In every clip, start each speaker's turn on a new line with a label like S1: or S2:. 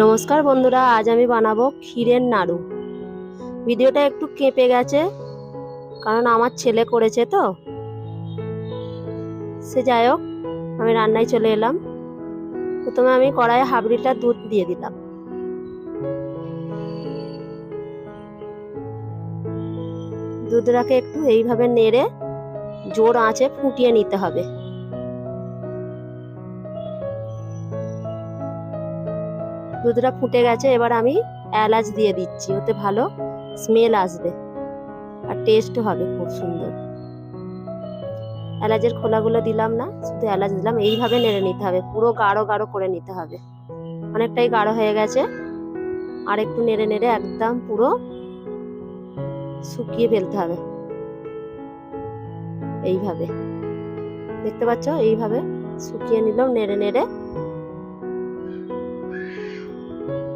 S1: নমস্কার বন্ধুরা, আজ আমি বানাবো ক্ষীরের নাড়ু। ভিডিওটা একটু কেঁপে গেছে, কারণ আমার ছেলে করেছে তো। সে যাই হোক, আমি রান্নায় চলে এলাম। প্রথমে আমি কড়াইয়ে হাফ লিটার দুধ দিয়ে দিলাম। দুধটাকে একটু এইভাবে নেড়ে, জোর আঁচে ফুটিয়ে নিতে হবে। দুধটা ফুটে গেছে, এবার আমি এলাচ দিয়ে দিচ্ছি, ওতে ভালো স্মেল আসবে আর টেস্ট হবে খুব সুন্দর। এলাচের খোলাগুলো দিলাম না, শুধু এলাচ দিলাম, এইভাবে নেড়ে নিতে হবে, পুরো গাঢ় গাঢ় করে নিতে হবে। অনেকটাই গাঢ় হয়ে গেছে, আর একটু নেড়ে নেড়ে একদম পুরো শুকিয়ে ফেলতে হবে। এইভাবে, দেখতে পাচ্ছ? এইভাবে শুকিয়ে নিলাম, নেড়ে নেড়ে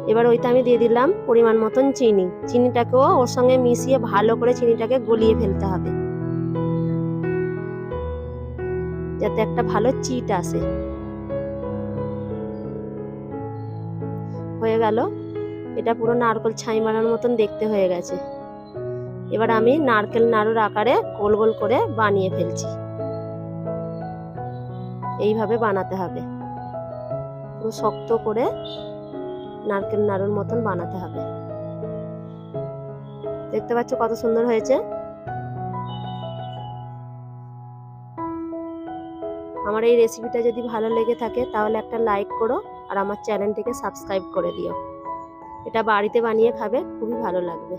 S1: এবার ওইটা আমি দিয়ে দিলাম পরিমাণ মতন চিনি। চিনিটাকেও ওর সঙ্গে মিশিয়ে ভালো করে চিনিটাকে গলিয়ে ফেলতে হবে। যাতে একটা ভালো চিট আসে। হয়ে গেল। এটা পুরো নারকেল ছাই মারার মতন দেখতে হয়ে গেছে। এবার আমি নারকেল নাড়ুর আকারে গোল গোল করে বানিয়ে ফেলছি। এইভাবে বানাতে হবে। পুরো শক্ত করে নারকেল নাড়ুর মতন বানাতে হবে। দেখতে পাচ্ছ কত সুন্দর হয়েছে? আমার এই রেসিপিটা যদি ভালো লেগে থাকে, তাহলে একটা লাইক করো আর আমার চ্যানেলটিকে সাবস্ক্রাইব করে দিও। এটা বাড়িতে বানিয়ে খাবে, খুবই ভালো লাগবে।